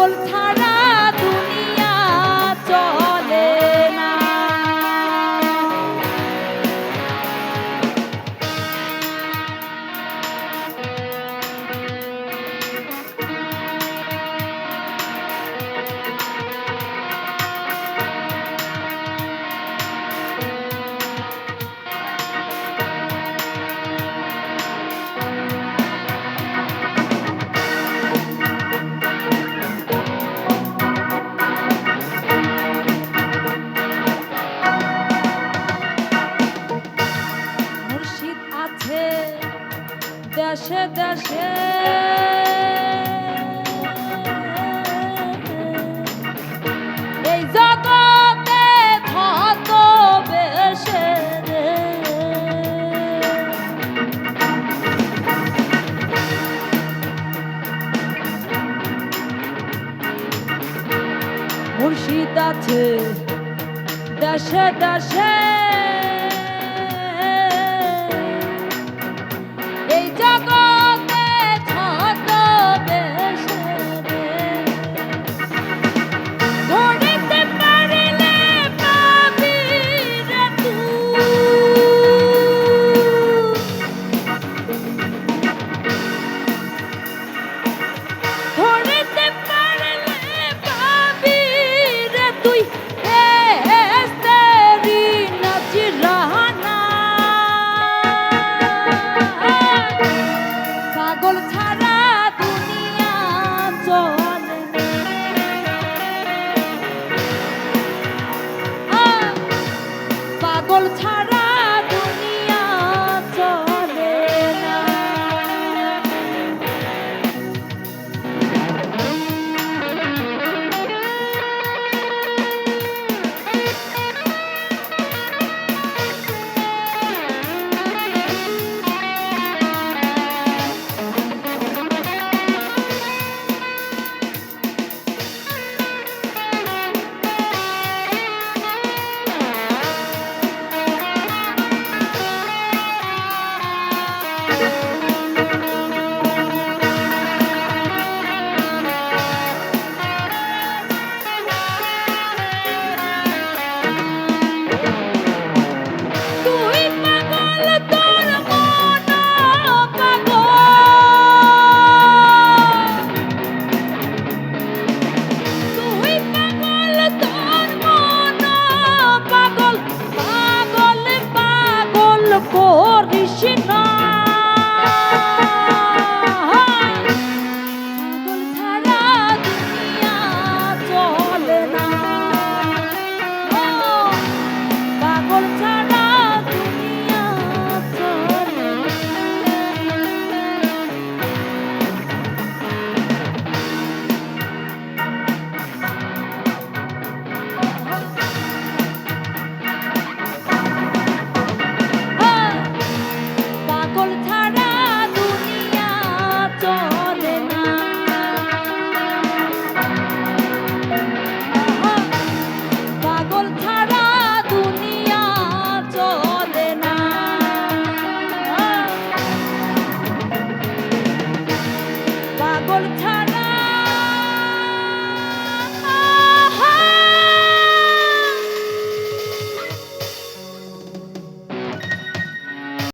voltar. দেশে দেশে এই জগতে ধত বেশে মুর্শিদ আছে দেশে দেশে Shit! call it